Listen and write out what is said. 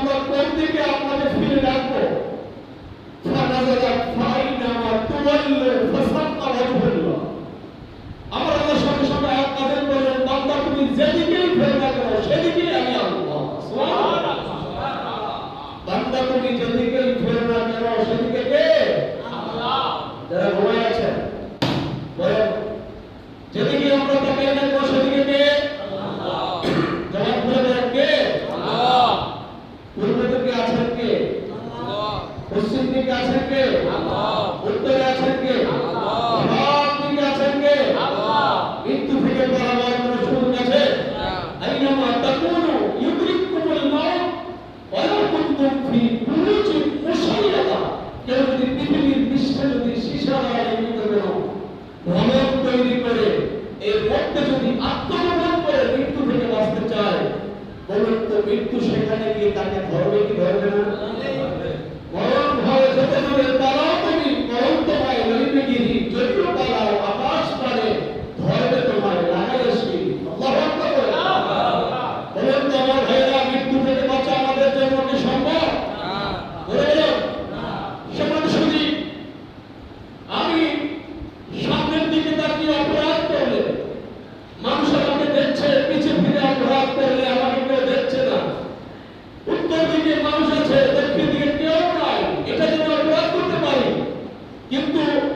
আমরা দিকে আপনাদের ফিরে রাখব? আমার আল্লাহ সঙ্গে সঙ্গে আপনাদের বলেন বান্দা তুমি যেদিকেই ফেরত রাখো সেদিকেই আমি আল্লাহ। বান্দা তুমি যেদিকেই ফেরত রাখো সেদিকে কে? আল্লাহ। যারা ঘুমায় আছেন বলেন যেদিকে আমরা তাকিয়ে থাকব সেদিকে কে আল্লাহ জবাব খুলে দেন কে আল্লাহ পূর্ব দিকে আছেন কে আল্লাহ পশ্চিম দিকে আছেন কে? উত্তরে আছেন কে। সব দিকে আছেন কে? মৃত্যু থেকে পালাবার কোনো সুযোগ আছে আইনামা তাকুনু ইউদরিকুমুল মাউত ওয়ালাউ কুনতুম ফি বুরুজিন মুশাইয়াদা। কেউ যদি পৃথিবীর বিশ্বে যদি সীসা নিতে পারো ভবন তৈরি করে, এর মধ্যে যদি আত্মগোপন করে মৃত্যু থেকে বাঁচতে চায়, বলুন তো মৃত্যু সেখানে গিয়ে তাকে ধরবে কি ধরবে কিন্তু